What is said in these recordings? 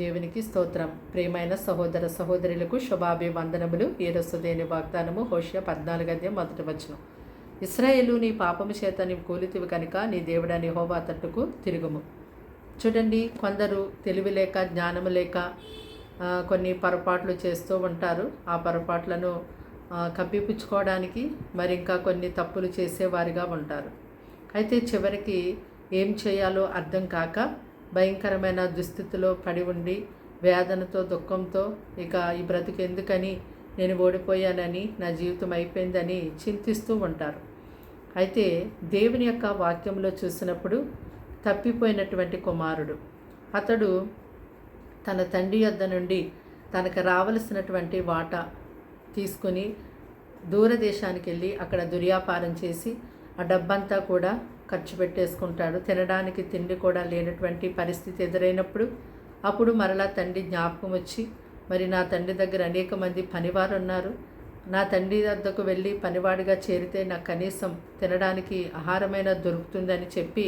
దేవునికి స్తోత్రం. ప్రేమైన సహోదర సహోదరులకు శుభాభివందనములు. ఏరొస్తుదేని వాగ్దానము హోషియ పద్నాలుగు మొదటి వచనం. ఇస్రాయేలు నీ పాపము చేత నీవు కూలితివి కనుక నీ దేవుడని హోవా తట్టుకు తిరుగుము. చూడండి కొందరు తెలివి లేక జ్ఞానము లేక కొన్ని పొరపాట్లు చేస్తూ ఉంటారు. ఆ పొరపాట్లను కప్పిపుచ్చుకోవడానికి మరి ఇంకా కొన్ని తప్పులు చేసేవారిగా ఉంటారు. అయితే చివరికి ఏం చేయాలో అర్థం కాక భయంకరమైన దుస్థితిలో పడి ఉండి వేదనతో దుఃఖంతో ఇక ఈ బ్రతుకు ఎందుకని నేను ఓడిపోయానని నా జీవితం అయిపోయిందని చింతిస్తూ ఉంటారు. అయితే దేవుని యొక్క వాక్యంలో చూసినప్పుడు తప్పిపోయినటువంటి కుమారుడు. అతడు తన తండ్రి యొద్ద నుండి తనకు రావలసినటువంటి వాటా తీసుకుని దూరదేశానికి వెళ్ళి అక్కడ దుర్యాపారం చేసి ఆ డబ్బంతా కూడా ఖర్చు పెట్టేసుకుంటాడు. తినడానికి తిండి కూడా లేనటువంటి పరిస్థితి ఎదురైనప్పుడు అప్పుడు మరలా తండ్రి జ్ఞాపకం వచ్చి మరి నా తండ్రి దగ్గర అనేక మంది పనివారు ఉన్నారు నా తండ్రి వద్దకు వెళ్ళి పనివాడిగా చేరితే నాకు కనీసం తినడానికి ఆహారమైన దొరుకుతుందని చెప్పి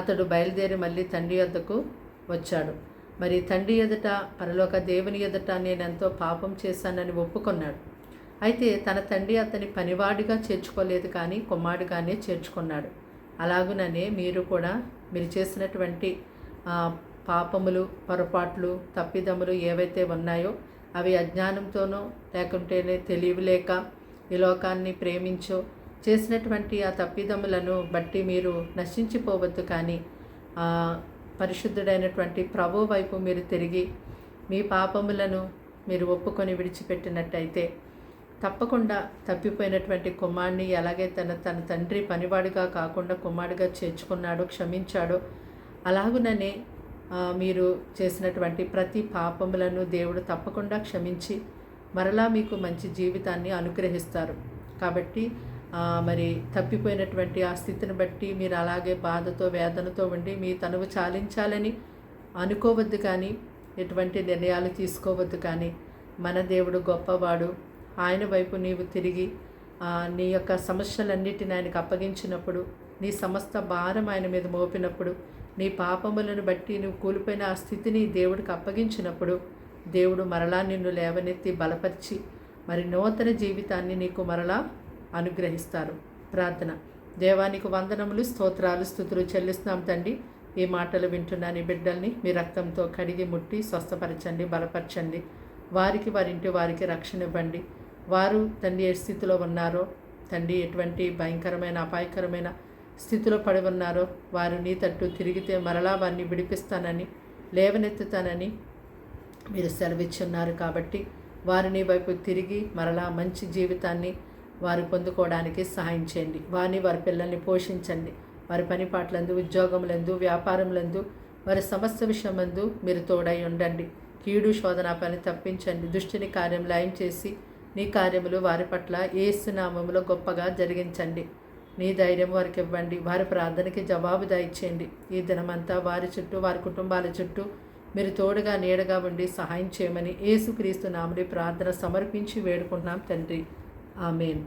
అతడు బయలుదేరి మళ్ళీ తండ్రి వద్దకు వచ్చాడు. మరి తండ్రి ఎదుట పరలోక దేవుని ఎదుట నేను ఎంతో పాపం చేశానని ఒప్పుకున్నాడు. అయితే తన తండ్రి అతని పనివాడిగా చేర్చుకోలేదు కానీ కుమ్మాడిగానే చేర్చుకున్నాడు. అలాగుననే మీరు కూడా మీరు చేసినటువంటి పాపములు పొరపాట్లు తప్పిదములు ఏవైతే ఉన్నాయో అవి అజ్ఞానంతోనో లేకుంటేనే తెలియలేక ఈ లోకాన్ని ప్రేమించో చేసినటువంటి ఆ తప్పిదములను బట్టి మీరు నశించిపోవద్దు కానీ పరిశుద్ధుడైనటువంటి ప్రభు వైపు మీరు తిరిగి మీ పాపములను మీరు ఒప్పుకొని విడిచిపెట్టినట్టయితే తప్పకుండా తప్పిపోయినటువంటి కుమారుని ఎలాగే తన తన తండ్రి పనివాడిగా కాకుండా కుమారుడిగా చేర్చుకున్నాడో క్షమించాడో అలాగుననే మీరు చేసినటువంటి ప్రతి పాపములను దేవుడు తప్పకుండా క్షమించి మరలా మీకు మంచి జీవితాన్ని అనుగ్రహిస్తారు. కాబట్టి మరి తప్పిపోయినటువంటి ఆ స్థితిని బట్టి మీరు అలాగే బాధతో వేదనతో ఉండి మీ తనువు చాలించాలని అనుకోవద్దు కానీ ఎటువంటి నిర్ణయాలు తీసుకోవద్దు కానీ మన దేవుడు గొప్పవాడు ఆయన వైపు నీవు తిరిగి నీ యొక్క సమస్యలన్నిటిని ఆయనకు అప్పగించినప్పుడు నీ సమస్త భారం ఆయన మీద మోపినప్పుడు నీ పాపములను బట్టి నువ్వు కూలిపోయిన ఆ స్థితిని దేవుడికి అప్పగించినప్పుడు దేవుడు మరలా నిన్ను లేవనెత్తి బలపరిచి మరి నూతన జీవితాన్ని నీకు మరలా అనుగ్రహిస్తారు. ప్రార్థన. దేవానికి వందనములు స్తోత్రాలు స్థుతులు చెల్లిస్తున్నాం తండ్రి. ఈ మాటలు వింటున్న నీ బిడ్డల్ని మీ రక్తంతో కడిగి ముట్టి స్వస్థపరచండి బలపరచండి. వారికి వారింటి వారికి రక్షణ ఇవ్వండి. వారు తండ్రి ఏ స్థితిలో ఉన్నారో తండ్రి ఎటువంటి భయంకరమైన అపాయకరమైన స్థితిలో పడి ఉన్నారో వారు నీ తట్టు తిరిగితే మరలా వారిని విడిపిస్తానని లేవనెత్తుతానని మీరు సెలవిచ్చున్నారు కాబట్టి వారిని వైపు తిరిగి మరలా మంచి జీవితాన్ని వారు పొందుకోవడానికి సహాయం చేయండి. వారిని వారి పిల్లల్ని పోషించండి. వారి పని పాటలందు ఉద్యోగములందు వ్యాపారములందు వారి సమస్య విషయమందు మీరు తోడై ఉండండి. కీడు శోధన పని తప్పించండి. దుష్టిని కార్యం లయం చేసి నీ కార్యములు వారి పట్ల ఏసునామములో గొప్పగా జరిగించండి. నీ ధైర్యం వారికి ఇవ్వండి. వారి ప్రార్థనకి జవాబు దయచేయండి ఈ దినమంతా వారి చుట్టూ వారి కుటుంబాల చుట్టూ మీరు తోడుగా నీడగా ఉండి సహాయం చేయమని ఏసుక్రీస్తు నామని ప్రార్థన సమర్పించి వేడుకుంటున్నాం తండ్రి. ఆమెన్.